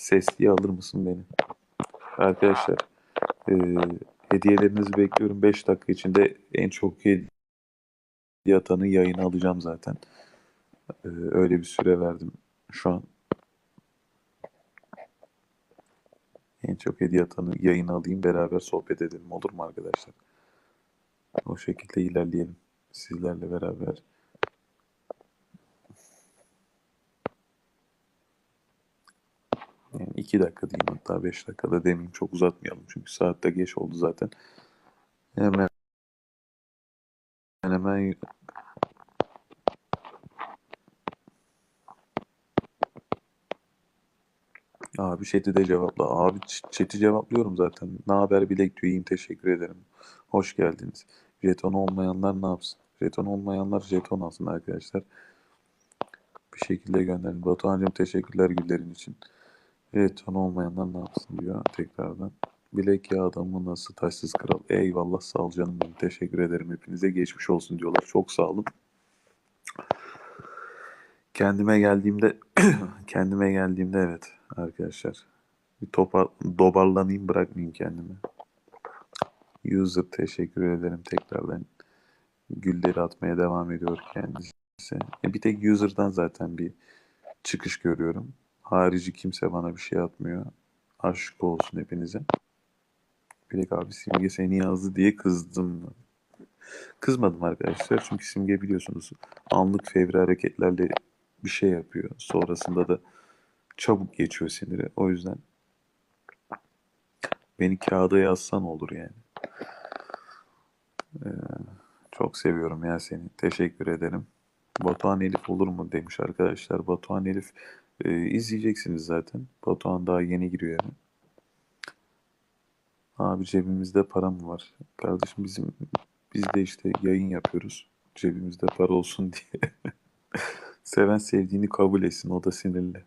Sesliye alır mısın beni? Arkadaşlar e, hediyelerinizi bekliyorum. 5 dakika içinde en çok hediye atanı yayına alacağım zaten. E, öyle bir süre verdim şu an. En çok hediye atanı yayına alayım. Beraber sohbet edelim. Olur mu arkadaşlar? O şekilde ilerleyelim. Sizlerle beraber. Yani iki dakika diyeyim hatta beş dakikada demeyeyim çok uzatmayalım çünkü saatte geç oldu zaten. Hemen hemen Abi chat'i de cevapla. Abi chat'i cevaplıyorum zaten. Ne haber Bilek diyor. Teşekkür ederim. Hoş geldiniz. Jeton olmayanlar ne yapsın? Jeton olmayanlar jeton alsın arkadaşlar. Bir şekilde gönderin. Batuhan'cığım teşekkürler güllerin için. Jeton olmayanlar ne yapsın diyor tekrardan. Bilek ya adamı nasıl taşsız kral. Eyvallah sağ ol canım. Teşekkür ederim. Hepinize geçmiş olsun diyorlar. Çok sağ olun. Kendime geldiğimde kendime geldiğimde evet arkadaşlar bir topar, dobarlanayım bırakmayayım kendimi. User teşekkür ederim tekrardan gülleri atmaya devam ediyor kendisi. E, Bir tek user'dan zaten bir çıkış görüyorum. Harici kimse bana bir şey atmıyor. Aşk olsun hepinize. Bilek abi Simge seni yazdı diye kızdım. Kızmadım arkadaşlar çünkü Simge biliyorsunuz anlık fevri hareketlerle bir şey yapıyor. Sonrasında da çabuk geçiyor siniri. O yüzden beni kağıda yazsan olur yani. Ee, çok seviyorum ya seni. Teşekkür ederim. Batuhan Elif olur mu demiş arkadaşlar. Batuhan Elif e, izleyeceksiniz zaten. Batuhan daha yeni giriyor eve. Abi cebimizde para mı var? Kardeşim bizim biz de işte yayın yapıyoruz. Cebimizde para olsun diye. Seven sevdiğini kabul etsin. O da sinirli.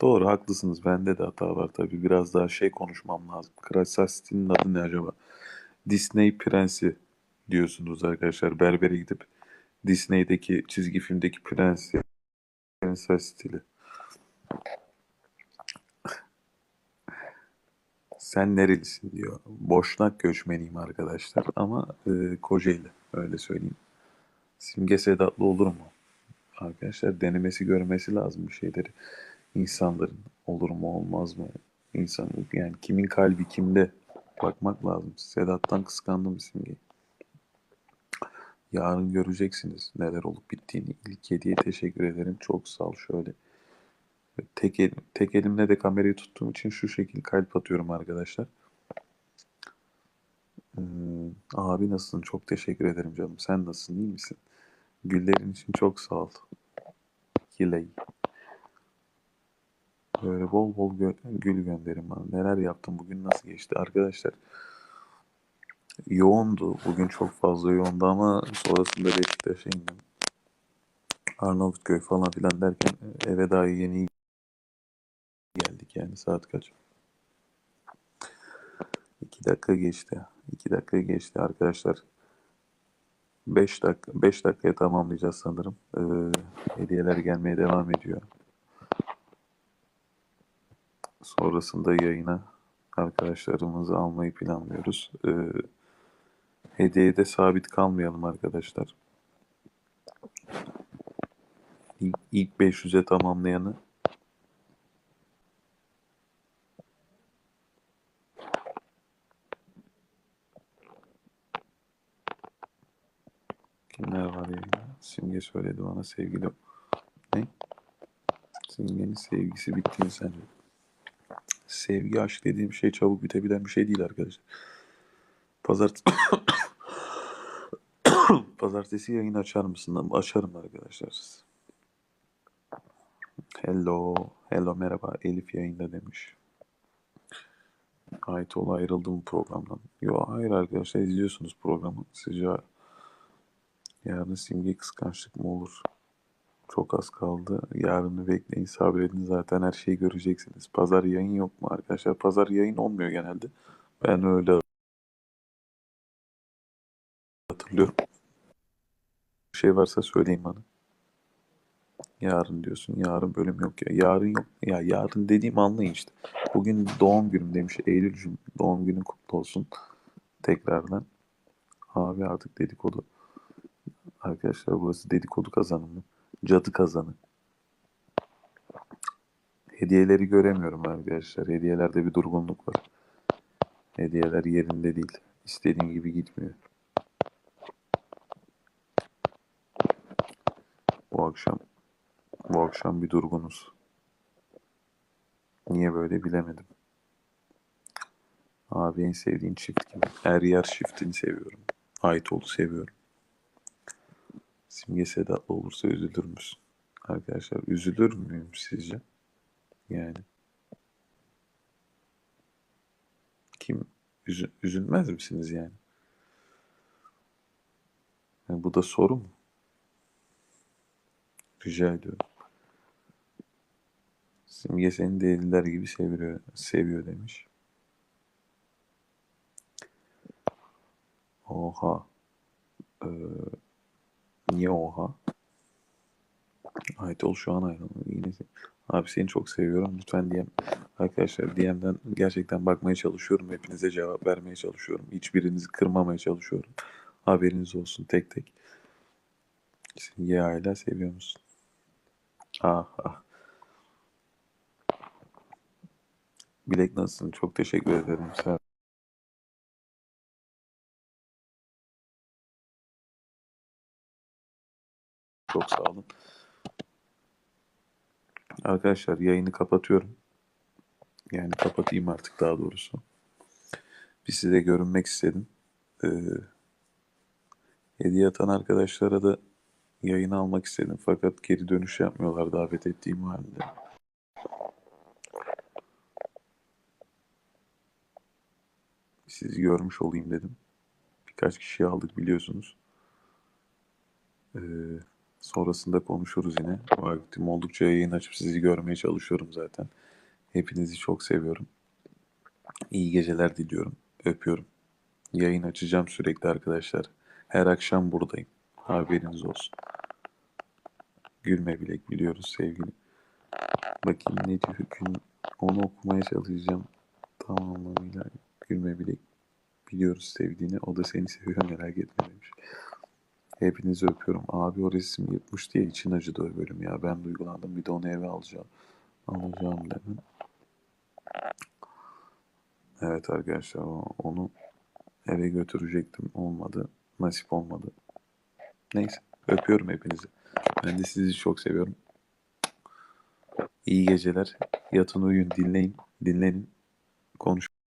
Doğru haklısınız. Bende de hata var tabii. Biraz daha şey konuşmam lazım. Kral Sasti'nin adı ne acaba? Disney Prensi diyorsunuz arkadaşlar. Berbere gidip Disney'deki çizgi filmdeki prensi. Prenses stili. Sen nerelisin diyor. Boşnak göçmeniyim arkadaşlar ama e, Kocaeli öyle söyleyeyim. Simge Sedatlı olur mu? Arkadaşlar denemesi görmesi lazım bir şeyleri. İnsanların olur mu olmaz mı? İnsan yani kimin kalbi kimde bakmak lazım. Sedat'tan kıskandım Simge'yi. Yarın göreceksiniz neler olup bittiğini. İlk hediye teşekkür ederim. Çok sağ ol şöyle. Tek, elim, tek elimle de kamerayı tuttuğum için şu şekil kalp atıyorum arkadaşlar. Ee, abi nasılsın? Çok teşekkür ederim canım. Sen nasılsın? İyi misin? Güllerin için çok sağ ol. Hiley. Böyle bol bol gö- gül gönderin bana. Neler yaptım? Bugün nasıl geçti? Arkadaşlar yoğundu. Bugün çok fazla yoğundu ama sonrasında Beşiktaş'a indim. Arnavutköy falan filan derken eve daha yeni geldik yani saat kaç? İki dakika geçti. İki dakika geçti arkadaşlar. Beş dakika, beş dakikaya tamamlayacağız sanırım. Ee, hediyeler gelmeye devam ediyor. Sonrasında yayına arkadaşlarımızı almayı planlıyoruz. Ee, hediyede sabit kalmayalım arkadaşlar. İlk 500'e tamamlayanı var ya? Simge söyledi bana sevgili. Ne? Simge'nin sevgisi bitti mi sence? Sevgi, aşk dediğim şey çabuk bitebilen bir şey değil arkadaşlar. Pazart Pazartesi yayın açar mısın? Açarım arkadaşlar. Hello. Hello merhaba. Elif yayında demiş. Aytoğlu ayrıldı mı programdan? Yok hayır arkadaşlar izliyorsunuz programı. Sizce yarın simge kıskançlık mı olur? Çok az kaldı. Yarını bekleyin sabredin zaten her şeyi göreceksiniz. Pazar yayın yok mu arkadaşlar? Pazar yayın olmuyor genelde. Ben öyle hatırlıyorum. Bir şey varsa söyleyin bana. Yarın diyorsun. Yarın bölüm yok ya. Yarın yok. Ya yarın dediğim anlayın işte. Bugün doğum günüm demiş. Eylül'cüm doğum günün kutlu olsun. Tekrardan. Abi artık dedikodu. Arkadaşlar burası dedikodu kazanı mı? Cadı kazanı. Hediyeleri göremiyorum arkadaşlar. Hediyelerde bir durgunluk var. Hediyeler yerinde değil. İstediğim gibi gitmiyor. Bu akşam bu akşam bir durgunuz. Niye böyle bilemedim. Abi en sevdiğin çift kim? Er yer çiftini seviyorum. Aytol'u seviyorum. Simge Sedat'la olursa üzülür müsün? Arkadaşlar üzülür müyüm sizce? Yani. Kim? Üzü- üzülmez misiniz yani? Yani bu da soru mu? Rica ediyorum. Simge seni deliler gibi seviyor, seviyor demiş. Oha. Ee, niye oha? Aytol şu an ayrıldı. Yine Abi seni çok seviyorum. Lütfen DM. Arkadaşlar DM'den gerçekten bakmaya çalışıyorum. Hepinize cevap vermeye çalışıyorum. Hiçbirinizi kırmamaya çalışıyorum. Haberiniz olsun tek tek. Simge hala seviyor musun? Ah ah. Bilek nasılsın? Çok teşekkür ederim. Sağ Çok sağ olun. Arkadaşlar yayını kapatıyorum. Yani kapatayım artık daha doğrusu. Bir size görünmek istedim. Ee, hediye atan arkadaşlara da yayını almak istedim. Fakat geri dönüş yapmıyorlar davet ettiğim halde. Sizi görmüş olayım dedim. Birkaç kişiyi aldık biliyorsunuz. Ee, sonrasında konuşuruz yine. Vaktim oldukça yayın açıp sizi görmeye çalışıyorum zaten. Hepinizi çok seviyorum. İyi geceler diliyorum. Öpüyorum. Yayın açacağım sürekli arkadaşlar. Her akşam buradayım. Haberiniz olsun. Gülme bilek biliyoruz sevgili. Bakayım ne diyor gün. Onu okumaya çalışacağım. Tam anlamıyla gülme bilek. Biliyoruz sevdiğini. O da seni seviyor merak etme demiş. Hepinizi öpüyorum. Abi o resim yırtmış diye için acıdı o bölüm ya. Ben duygulandım. Bir de onu eve alacağım. Alacağım dedim. Evet arkadaşlar onu eve götürecektim. Olmadı. Nasip olmadı. Neyse. Öpüyorum hepinizi. Ben de sizi çok seviyorum. İyi geceler. Yatın uyuyun dinleyin. Dinlenin. Konuş.